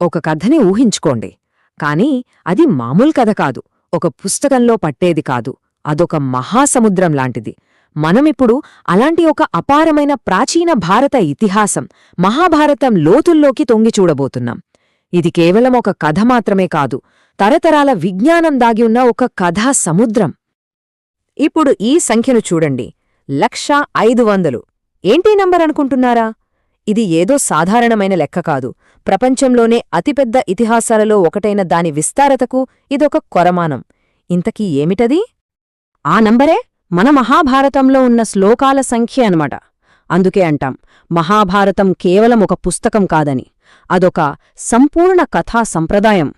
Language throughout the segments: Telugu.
ఒక కథని ఊహించుకోండి. కాని అది మామూలు కథ కాదు. ఒక పుస్తకంలో పట్టేది కాదు. అదొక మహాసముద్రం లాంటిది. మనమిప్పుడు అలాంటి ఒక అపారమైన ప్రాచీన భారత ఇతిహాసం మహాభారతం లోతుల్లోకి తొంగి చూడబోతున్నాం. ఇది కేవలం ఒక కథ మాత్రమే కాదు. తరతరాల విజ్ఞానం దాగి ఉన్న ఒక కథా సముద్రం. ఇప్పుడు ఈ సంఖ్యను చూడండి. లక్ష ఐదు వందలు. ఏంటి నంబర్ అనుకుంటున్నారా? ఇది ఏదో సాధారణమైన లెక్క కాదు. ప్రపంచంలోనే అతిపెద్ద ఇతిహాసాలలో ఒకటైన దాని విస్తారతకు ఇదొక కొరమానం. ఇంతకీ ఏమిటది? ఆ నంబరే మన మహాభారతంలో ఉన్న శ్లోకాల సంఖ్య అనమాట అందుకే అంటాం మహాభారతం కేవలం ఒక పుస్తకం కాదని. అదొక సంపూర్ణ కథా సంప్రదాయం.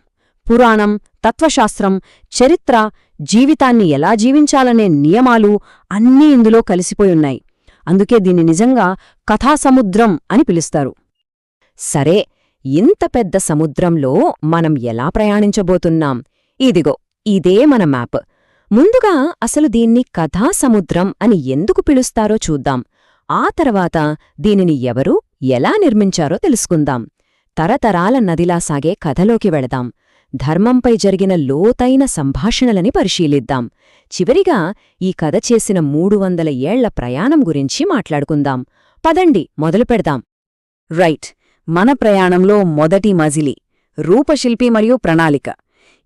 పురాణం తత్వశాస్త్రం చరిత్ర జీవితాన్ని ఎలా జీవించాలనే నియమాలు అన్నీ ఇందులో కలిసిపోయున్నాయి అందుకే దీన్ని నిజంగా కథాసముద్రం అని పిలుస్తారు. సరే ఇంత పెద్ద సముద్రంలో మనం ఎలా ప్రయాణించబోతున్నాం? ఇదిగో ఇదే మన మ్యాప్. ముందుగా అసలు దీన్ని కథాసముద్రం అని ఎందుకు పిలుస్తారో చూద్దాం. ఆ తర్వాత దీనిని ఎవరు ఎలా నిర్మించారో తెలుసుకుందాం. తరతరాల నదిలా సాగే కథలోకి వెళదాం. ధర్మంపై జరిగిన లోతైన సంభాషణలని పరిశీలిద్దాం. చివరిగా ఈ కథ చేసిన మూడు వందల ఏళ్ళ ప్రయాణం గురించి మాట్లాడుకుందాం. పదండి మొదలు పెడదాం. రైట్ మన ప్రయాణంలో మొదటి మజిలి రూపశిల్పి మరియు ప్రణాళిక.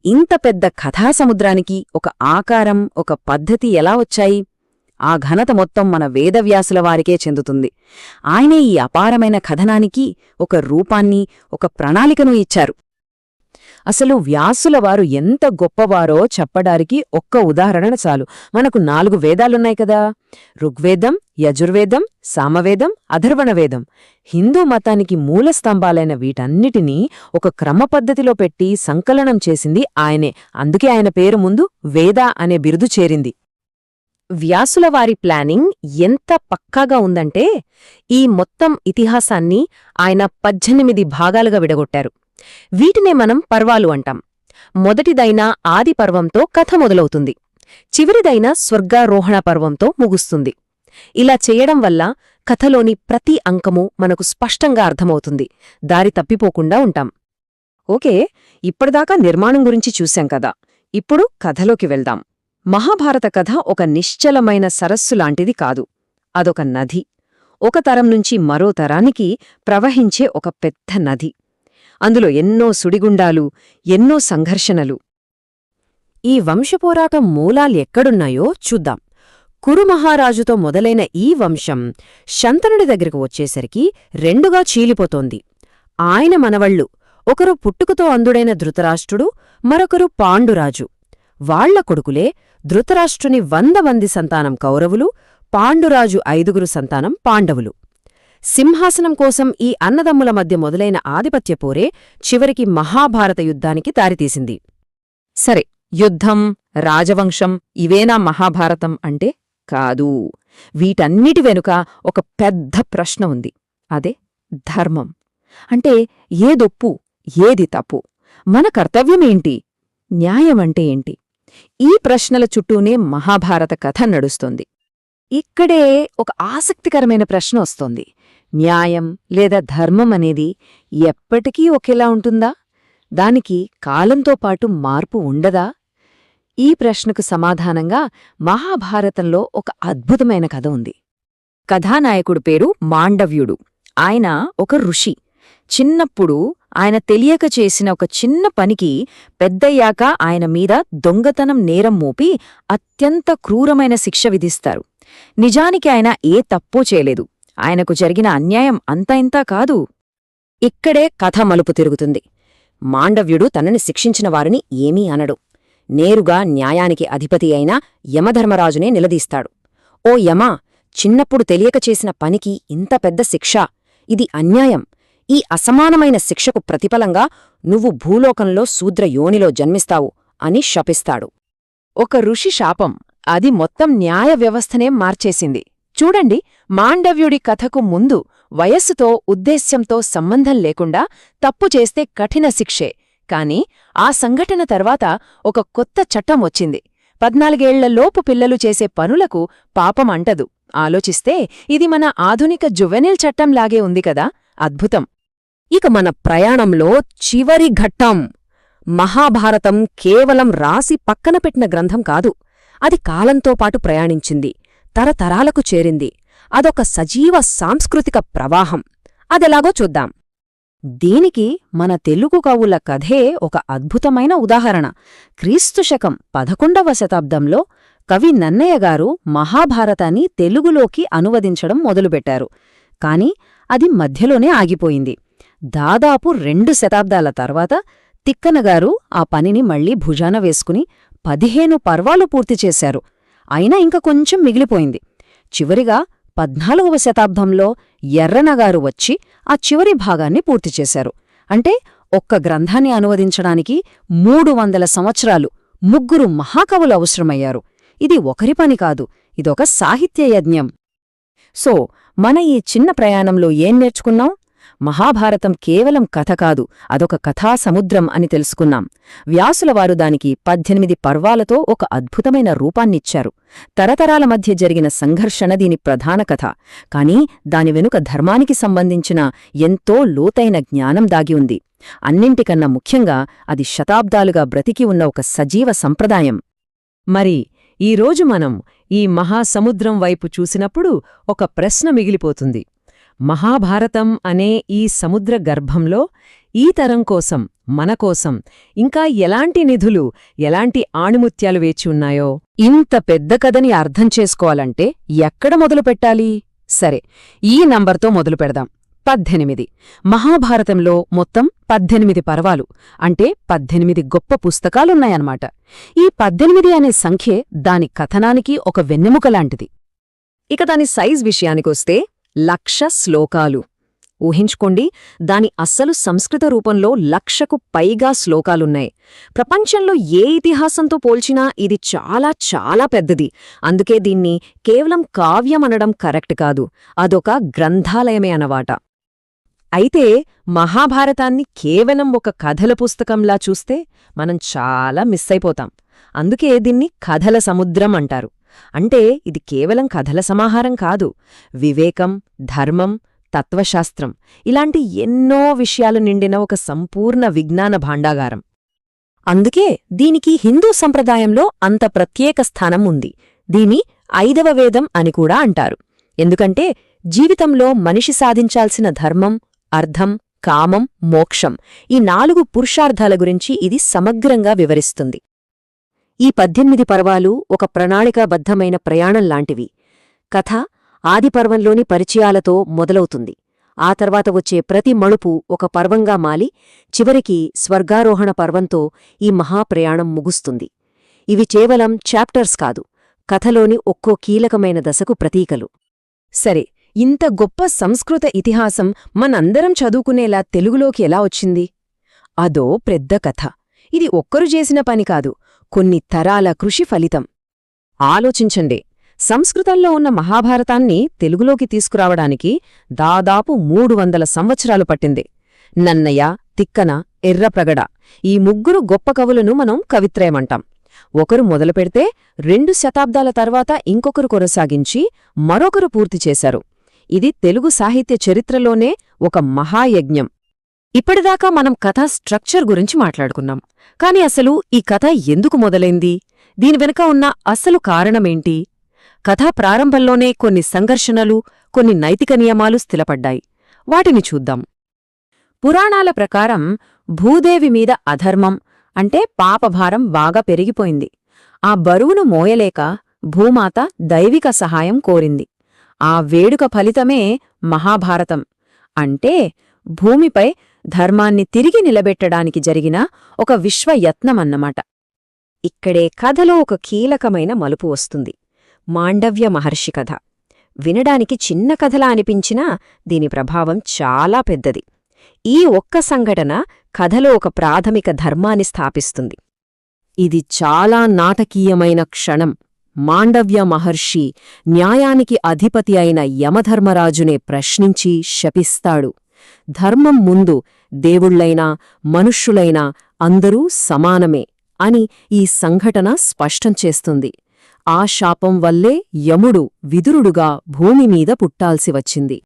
ఇంత పెద్ద కథాసముద్రానికి ఒక ఆకారం ఒక పద్ధతి ఎలా వచ్చాయి? ఆ ఘనత మొత్తం మన వేదవ్యాసుల వారికే చెందుతుంది. ఆయనే ఈ అపారమైన కథనానికి ఒక రూపాన్ని ఒక ప్రణాళికను ఇచ్చారు. అసలు వ్యాసుల వారు ఎంత గొప్పవారో చెప్పడానికి ఒక్క ఉదాహరణ చాలు. మనకు నాలుగు వేదాలున్నాయి కదా. ఋగ్వేదం యజుర్వేదం సామవేదం అధర్వణవేదం. హిందూ మతానికి మూల స్తంభాలైన వీటన్నిటినీ ఒక క్రమపద్ధతిలో పెట్టి సంకలనం చేసింది ఆయనే. అందుకే ఆయన పేరు ముందు వేద అనే బిరుదు చేరింది. వ్యాసుల వారి ప్లానింగ్ ఎంత పక్కాగా ఉందంటే ఈ మొత్తం ఇతిహాసాన్ని ఆయన పద్దెనిమిది భాగాలుగా విడగొట్టారు. వీటినే మనం పర్వాలు అంటాం. మొదటిదైన ఆది పర్వంతో కథ మొదలవుతుంది. చివరిదైన స్వర్గారోహణ పర్వంతో ముగుస్తుంది. ఇలా చేయడం వల్ల కథలోని ప్రతి అంకము మనకు స్పష్టంగా అర్థమవుతుంది. దారి తప్పిపోకుండా ఉంటాం. ఓకే ఇప్పటిదాకా నిర్మాణం గురించి చూశాం కదా. ఇప్పుడు కథలోకి వెళ్దాం. మహాభారత కథ ఒక నిశ్చలమైన సరస్సు లాంటిది కాదు. అదొక నది. ఒక తరం నుంచి మరో తరానికి ప్రవహించే ఒక పెద్ద నది. అందులో ఎన్నో సుడిగుండాలు ఎన్నో సంఘర్షణలు. ఈ వంశపోరాటం మూలాలెక్కడున్నాయో చూద్దాం. కురుమహారాజుతో మొదలైన ఈ వంశం శంతనుడి దగ్గరకు వచ్చేసరికి రెండుగా చీలిపోతోంది. ఆయన మనవళ్ళు ఒకరు పుట్టుకతో అందుడైన ధృతరాష్ట్రుడు మరొకరు పాండురాజు. వాళ్ళ కొడుకులే ధృతరాష్ట్రుని వంద మంది సంతానం కౌరవులు పాండురాజు ఐదుగురు సంతానం పాండవులు. సింహాసనం కోసం ఈ అన్నదమ్ముల మధ్య మొదలైన ఆధిపత్యపోరే చివరికి మహాభారత యుద్ధానికి దారితీసింది. సరే యుద్ధం రాజవంశం ఇవేనా మహాభారతం అంటే? కాదు. వీటన్నిటి వెనుక ఒక పెద్ద ప్రశ్న ఉంది. అదే ధర్మం. అంటే ఏదొప్పు ఏది తప్పు? మన కర్తవ్యమేంటి న్యాయమంటే ఏంటి? ఈ ప్రశ్నల చుట్టూనే మహాభారత కథ నడుస్తోంది. ఇక్కడే ఒక ఆసక్తికరమైన ప్రశ్న వస్తోంది. న్యాయం లేదా ధర్మం అనేది ఎప్పటికీ ఒకేలా ఉంటుందా? దానికి కాలంతో పాటు మార్పు ఉండదా? ఈ ప్రశ్నకు సమాధానంగా మహాభారతంలో ఒక అద్భుతమైన కథ ఉంది. కథానాయకుడు పేరు మాండవ్యుడు. ఆయన ఒక ఋషి. చిన్నప్పుడు ఆయన తెలియక చేసిన ఒక చిన్న పనికి పెద్దయ్యాక ఆయన మీద దొంగతనం నేరం మోపి అత్యంత క్రూరమైన శిక్ష విధిస్తారు. నిజానికి ఆయన ఏ తప్పో చేయలేదు. ఆయనకు జరిగిన అన్యాయం అంత ఇంతా కాదు. ఇక్కడే కథ మలుపు తిరుగుతుంది. మాండవ్యుడు తనని శిక్షించిన వారిని ఏమీ అనడు. నేరుగా న్యాయానికి అధిపతి అయిన యమధర్మరాజునే నిలదీస్తాడు. ఓ యమా చిన్నప్పుడు తెలియక చేసిన పనికి ఇంత పెద్ద శిక్ష. ఇది అన్యాయం. ఈ అసమానమైన శిక్షకు ప్రతిఫలంగా నువ్వు భూలోకంలో శూద్ర యోనిలో జన్మిస్తావు అని శపిస్తాడు. ఒక ఋషి శాపం. అది మొత్తం న్యాయ వ్యవస్థనే మార్చేసింది. చూడండి మాండవ్యుడి కథకు ముందు వయస్సుతో ఉద్దేశ్యంతో సంబంధం లేకుండా తప్పు చేస్తే కఠిన శిక్షే. కాని ఆ సంఘటన తర్వాత ఒక కొత్త చట్టం వచ్చింది. పద్నాలుగేళ్ళలోపు పిల్లలు చేసే పనులకు పాపం అంటదు. ఆలోచిస్తే ఇది మన ఆధునిక జువెనిల్ చట్టంలాగే ఉంది కదా? అద్భుతం. ఇక మన ప్రయాణంలో చివరి ఘట్టం. మహాభారతం కేవలం రాసి పక్కన పెట్టిన గ్రంథం కాదు. అది కాలంతో పాటు ప్రయాణించింది. తరతరాలకు చేరింది. అదొక సజీవ సాంస్కృతిక ప్రవాహం. అదెలాగో చూద్దాం. దీనికి మన తెలుగు కవుల కథే ఒక అద్భుతమైన ఉదాహరణ. క్రీస్తు శకం పదకొండవ శతాబ్దంలో కవి నన్నయ్య గారు మహాభారతాన్ని తెలుగులోకి అనువదించడం మొదలుపెట్టారు. కాని అది మధ్యలోనే ఆగిపోయింది. దాదాపు రెండు శతాబ్దాల తర్వాత తిక్కనగారు ఆ పనిని మళ్ళీ భుజాన వేసుకుని పదిహేను పర్వాలు పూర్తి చేశారు. అయినా ఇంక కొంచెం మిగిలిపోయింది. చివరిగా పద్నాలుగవ శతాబ్దంలో ఎర్రనగారు వచ్చి ఆ చివరి భాగాన్ని పూర్తి చేశారు. అంటే ఒక్క గ్రంథాన్ని అనువదించడానికి మూడు వందల సంవత్సరాలు ముగ్గురు మహాకవులు అవసరమయ్యారు. ఇది ఒకరి పని కాదు ఇదొక సాహిత్య యజ్ఞం. సో మన ఈ చిన్న ప్రయాణంలో ఏం నేర్చుకున్నాం? మహాభారతం కేవలం కథ కాదు అదొక కథాసముద్రం అని తెలుసుకున్నాం. వ్యాసులవారు దానికి పద్దెనిమిది పర్వాలతో ఒక అద్భుతమైన రూపాన్నిచ్చారు. తరతరాల మధ్య జరిగిన సంఘర్షణ దీని ప్రధాన కథ. కాని దాని వెనుక ధర్మానికి సంబంధించిన ఎంతో లోతైన జ్ఞానం దాగి ఉంది. అన్నింటికన్నా ముఖ్యంగా అది శతాబ్దాలుగా బ్రతికి ఉన్న ఒక సజీవ సంప్రదాయం. మరి ఈరోజు మనం ఈ మహాసముద్రం వైపు చూసినప్పుడు ఒక ప్రశ్న మిగిలిపోతుంది. మహాభారతం అనే ఈ సముద్ర గర్భంలో ఈ తరం కోసం మన కోసం ఇంకా ఎలాంటి నిధులు ఎలాంటి ఆణిముత్యాలు వేచి ఉన్నాయో? ఇంత పెద్ద కథని అర్థం చేసుకోవాలంటే ఎక్కడ మొదలుపెట్టాలి సరే ఈ నంబర్తో మొదలు పెడదాం. పద్దెనిమిది. మహాభారతంలో మొత్తం పద్దెనిమిది పర్వాలు అంటే పద్దెనిమిది గొప్ప పుస్తకాలున్నాయన్నమాట. ఈ పద్దెనిమిది అనే సంఖ్యే దాని కథనానికి ఒక వెన్నెముకలాంటిది ఇక దాని సైజ్ విషయానికొస్తే లక్ష శ్లోకాలు. ఊహించుకోండి దాని అస్సలు సంస్కృత రూపంలో లక్షకు పైగా శ్లోకాలున్నాయి. ప్రపంచంలో ఏ ఇతిహాసంతో పోల్చినా ఇది చాలా చాలా పెద్దది. అందుకే దీన్ని కేవలం కావ్యమనడం కరెక్ట్ కాదు అదొక గ్రంథాలయమే అనమాట అయితే మహాభారతాన్ని కేవలం ఒక కథల పుస్తకంలా చూస్తే మనం చాలా మిస్ అయిపోతాం. అందుకే దీన్ని కథల సముద్రం అంటారు. అంటే ఇది కేవలం కథల సమాహారం కాదు. వివేకం ధర్మం తత్వశాస్త్రం ఇలాంటి ఎన్నో విషయాలు నిండిన ఒక సంపూర్ణ విజ్ఞాన భాండాగారం. అందుకే దీనికి హిందూ సంప్రదాయంలో అంత ప్రత్యేక స్థానం ఉంది. దీని ఐదవ వేదం అని కూడా అంటారు. ఎందుకంటే జీవితంలో మనిషి సాధించాల్సిన ధర్మం అర్థం కామం మోక్షం ఈ నాలుగు పురుషార్థాల గురించి ఇది సమగ్రంగా వివరిస్తుంది. ఈ పద్దెనిమిది పర్వాలు ఒక ప్రణాళికాబద్ధమైన ప్రయాణం లాంటివి. కథ ఆదిపర్వంలోని పరిచయాలతో మొదలవుతుంది. ఆ తర్వాత వచ్చే ప్రతి మలుపు ఒక పర్వంగా మాలి చివరికి స్వర్గారోహణ పర్వంతో ఈ మహాప్రయాణం ముగుస్తుంది. ఇవి కేవలం చాప్టర్స్ కాదు కథలోని ఒక్కో కీలకమైన దశకు ప్రతీకలు. సరే ఇంత గొప్ప సంస్కృత ఇతిహాసం మనందరం చదువుకునేలా తెలుగులోకి ఎలా వచ్చింది? అదో పెద్ద కథ. ఇది ఒక్కరు చేసిన పని కాదు కొన్ని తరాల కృషి ఫలితం. ఆలోచించండి. సంస్కృతంలో ఉన్న మహాభారతాన్ని తెలుగులోకి తీసుకురావడానికి దాదాపు మూడు వందల సంవత్సరాలు పట్టింది. నన్నయ్య తిక్కన ఎర్రప్రగడ ఈ ముగ్గురు గొప్ప కవులను మనం కవిత్రయమంటాం. ఒకరు మొదలుపెడితే రెండు శతాబ్దాల తర్వాత ఇంకొకరు కొనసాగించి మరొకరు పూర్తి చేశారు. ఇది తెలుగు సాహిత్య చరిత్రలోనే ఒక మహాయజ్ఞం. ఇప్పటిదాకా మనం కథా స్ట్రక్చర్ గురించి మాట్లాడుకున్నాం. కాని అసలు ఈ కథ ఎందుకు మొదలైంది? దీని వెనుక ఉన్న అసలు కారణమేంటి? కథా ప్రారంభంలోనే కొన్ని సంఘర్షణలు కొన్ని నైతిక నియమాలు స్థిలపడ్డాయి. వాటిని చూద్దాం. పురాణాల ప్రకారం భూదేవి మీద అధర్మం అంటే పాపభారం బాగా పెరిగిపోయింది. ఆ బరువును మోయలేక భూమాత దైవిక సహాయం కోరింది. ఆ వేడుక ఫలితమే మహాభారతం అంటే భూమిపై ధర్మాన్ని తిరిగి నిలబెట్టడానికి జరిగిన ఒక విశ్వయత్నమన్నమాట. ఇక్కడే కథలో ఒక కీలకమైన మలుపు వస్తుంది. మాండవ్య మహర్షి కథ. వినడానికి చిన్న కథలా అనిపించినా దీని ప్రభావం చాలా పెద్దది. ఈ ఒక్క సంఘటన కథలో ఒక ప్రాథమిక ధర్మాన్ని స్థాపిస్తుంది. ఇది చాలా నాటకీయమైన క్షణం. మాండవ్య మహర్షి న్యాయానికి అధిపతి అయిన యమధర్మరాజునే ప్రశ్నించి శపిస్తాడు. ధర్మం ముందు దేవుళ్ళైనా మనుష్యులైనా అందరూ సమానమే అని ఈ సంఘటన స్పష్టం చేస్తుంది. ఆ శాపం వల్లే యముడు విదురుడుగా భూమిమీద పుట్టాల్సి వచ్చింది.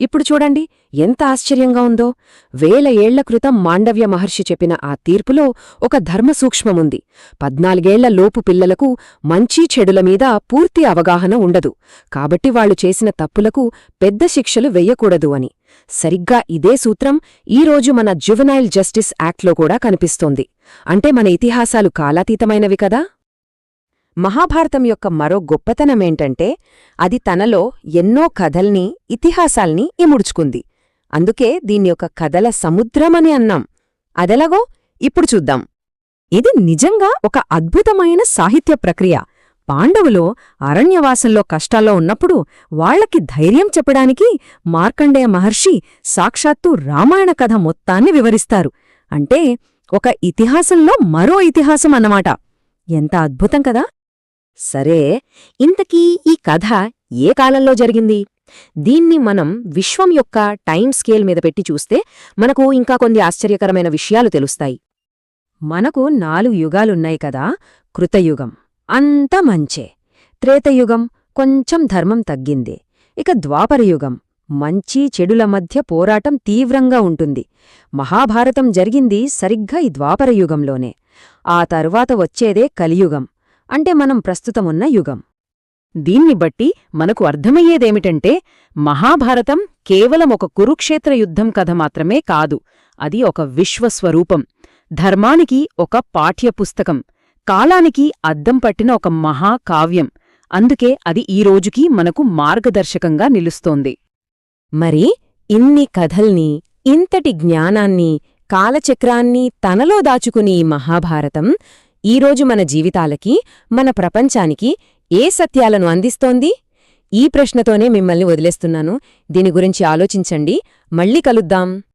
ఇప్పుడు చూడండి ఎంత ఆశ్చర్యంగా ఉందో. వేల ఏళ్ళ క్రితం మాండవ్య మహర్షి చెప్పిన ఆ తీర్పులో ఒక ధర్మ సూక్ష్మముంది. పద్నాలుగేళ్ళ లోపు పిల్లలకు మంచి చెడుల మీద పూర్తి అవగాహన ఉండదు. కాబట్టి వాళ్ళు చేసిన తప్పులకు పెద్ద శిక్షలు వెయ్యకూడదు అని. సరిగ్గా ఇదే సూత్రం ఈరోజు మన జువెనైల్ జస్టిస్ యాక్ట్లో కూడా కనిపిస్తోంది. అంటే మన ఇతిహాసాలు కాలాతీతమైనవి కదా? మహాభారతం యొక్క మరో గొప్పతనమేంటంటే అది తనలో ఎన్నో కథల్ని ఇతిహాసాల్ని ఇముడ్చుకుంది. అందుకే దీన్ని ఒక కథల సముద్రమని అన్నాం. అదెలాగో? ఇప్పుడు చూద్దాం. ఇది నిజంగా ఒక అద్భుతమైన సాహిత్య ప్రక్రియ. పాండవులు అరణ్యవాసంలో కష్టాల్లో ఉన్నప్పుడు వాళ్ళకి ధైర్యం చెప్పడానికి మార్కండేయ మహర్షి సాక్షాత్తు రామాయణ కథ మొత్తాన్ని వివరిస్తారు. అంటే ఒక ఇతిహాసంలో మరో ఇతిహాసం అన్నమాట. ఎంత అద్భుతం కదా! సరే ఇంతకీ ఈ కథ ఏ కాలంలో జరిగింది? దీన్ని మనం విశ్వం యొక్క టైం స్కేల్ మీద పెట్టి చూస్తే మనకు ఇంకా కొన్ని ఆశ్చర్యకరమైన విషయాలు తెలుస్తాయి. మనకు నాలుగు యుగాలున్నాయి కదా కృతయుగం. అంత మంచే. త్రేతయుగం కొంచెం ధర్మం తగ్గింది. ఇక ద్వాపరయుగం మంచి చెడుల మధ్య పోరాటం తీవ్రంగా ఉంటుంది. మహాభారతం జరిగింది సరిగ్గా ఈ ద్వాపరయుగంలోనే. ఆ తరువాత వచ్చేదే కలియుగం. అంటే మనం ప్రస్తుతమున్న యుగం. దీన్ని బట్టి మనకు అర్థమయ్యేదేమిటంటే మహాభారతం కేవలం ఒక కురుక్షేత్ర యుద్ధం కథ మాత్రమే కాదు అది ఒక విశ్వస్వరూపం. ధర్మానికి ఒక పాఠ్యపుస్తకం కాలానికి అద్దం పట్టిన ఒక మహాకావ్యం. అందుకే అది ఈ రోజుకి మనకు మార్గదర్శకంగా నిలుస్తోంది. మరి ఇన్ని కథల్ని ఇంతటి జ్ఞానాన్ని కాలచక్రాన్ని తనలో దాచుకుని ఈ మహాభారతం ఈరోజు మన జీవితాలకి మన ప్రపంచానికి ఏ సత్యాలను అందిస్తోంది? ఈ ప్రశ్నతోనే మిమ్మల్ని వదిలేస్తున్నాను. దీని గురించి ఆలోచించండి. మళ్ళీ కలుద్దాం.